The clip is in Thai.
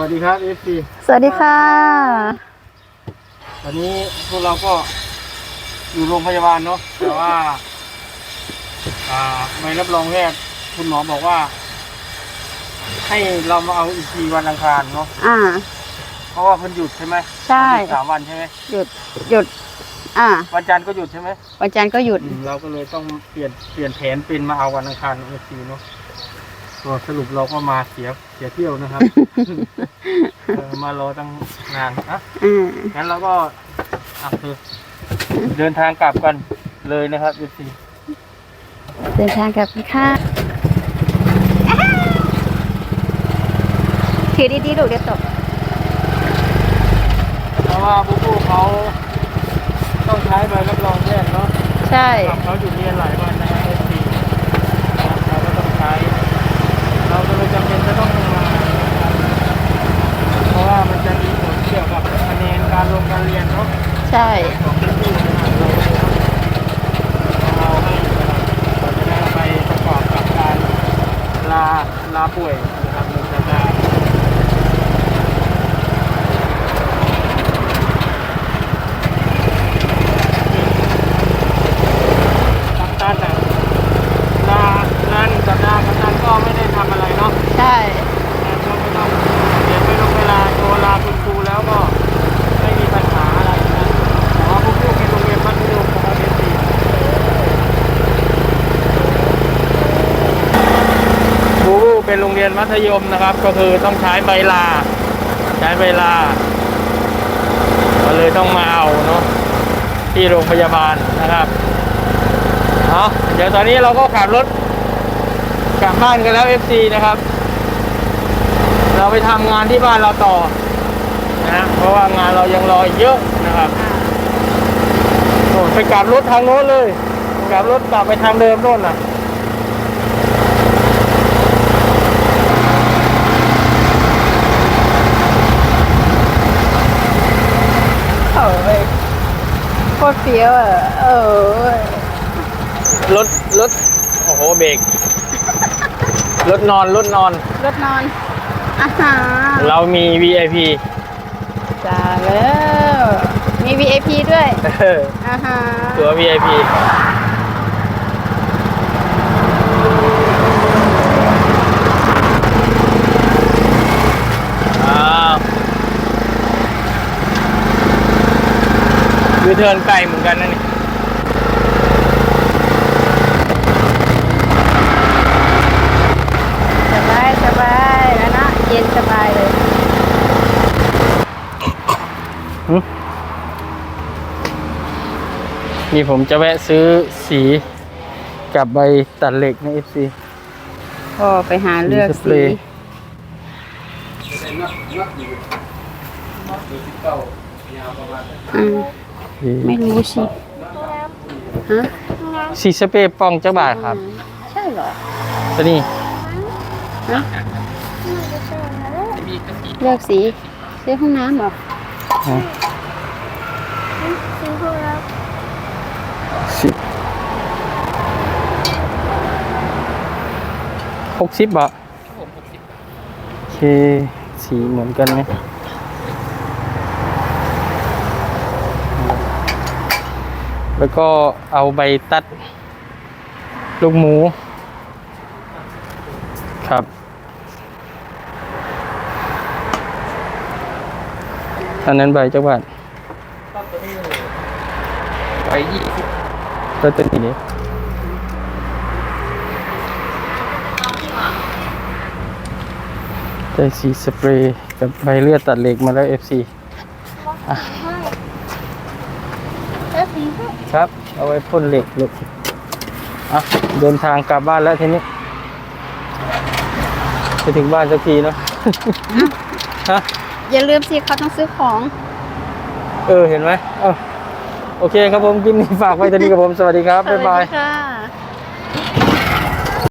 วัสดีครับเอฟซีสวัสดีค่ะตอนนี้พวกเราก็อยู่โรงพยาบาลเนาะแต่ว่า อ่าไม่รับรองแพทย์คุณหมอบอกว่า ให้เรามาเอาอีกทีวันอังคารเนาะอ่า เพราะว่าเพิ่นหยุดใช่ไหมใช่ หยุดสามวันใช่ไหมหยุดหยุด อ่า วันจันทร์ก็หยุดใช่ไหมวันจันทร์ก็หยุด อืมเราก็เลยต้องเปลี่ยนเปลี่ยนแผนเป็นมาเอาวันอังคารเอฟซีเนาะ ก็สรุปเราก็มาเสียเสียเที่ยวนะครับ เออมารอตั้งนานนะอ่างั้นเราก็อะคือเดินทางกลับกันเลยนะครับเอฟซีเดินทางกลับค่ะถือดีๆลูกเดี๋ยวตก เพราะว่าผู้ผู้เขาต้องใช้ใบรับรองแพทย์เนาะใช่เขาหยุดเรียนหลายวัน บการลาลาป่วยนะครับเราจะได้ กัปตันอะลาลาหนึ่งสัปดาห์กัปตันก็ไม่ได้ทำอะไรเนาะ ใช่ แต่ก็ไม่ต้องเสียไปลงเวลาโทรลาคุณครูแล้วก็ไม่มีปัญหาอะไรนะแต่ว่าพวกลูกเป็นโรงเรียนมัธยมนะครับเอซีบูบู เป็นโรงเรียนมัธยมนะครับ ก็คือต้องใช้ใบลา ใช้ใบลาก็เลยต้องมาเอาเนาะที่โรงพยาบาลนะครับเอาเดี๋ยวตอนนี้เราก็ขับรถกลับบ้านกันแล้ว FC นะครับ เราไปทำงานที่บ้านเราต่อนะเพราะว่างานเรายังรออีกเยอะนะครับโอ้ไปกลับรถทางโน้นเลยกลับรถกลับไปทางเดิมโน่นน่ะ โคตรเฟี้ยวอะเออรถรถโอ้โหเบรกรถนอนรถนอน รถนอนอาหารเรามี VIP จ้าแล้ว มี VIP ด้วยเอออาหารตัว VIP อ้าว ยูเทิร์นไกลเหมือนกันนะนี่สบายสบายแล้วนะเย็นสบายเลยนี่ผมจะแวะซื้อสีกับใบตัดเหล็กใน FC ก็ไปหาเลือกมีสเปรสีย์อืม ไม่รู้สิฮะสีสเปรย์ปองจักบาทครับ ใช่เหรอตัวนี้ฮะเลือกสีซื้อห้องน้ำเหรอสิบหกสิบบาทโอเค สีเหมือนกันไหม แล้วก็เอาใบตัด ลูกหมู ครับ อันนั้นใบจักบาทไปยี่สิบแล้วตัวนี้ได้สีสเปรย์กับใบเลือดตัดเหล็กมาแล้ว FC ครับ เอาไว้พ่นเหล็กลูกอะเดินทางกลับบ้านแล้วทีนี้ จะถึงบ้านสักทีเนาะฮะอย่าลืมสิเขาต้องซื้อของ เออเห็นไหมเอ้าโอเคครับผมคลิปนี้ฝากไว้ตอนนี้กับผม สวัสดีครับ บ๊ายบาย สวัสดีค่ะ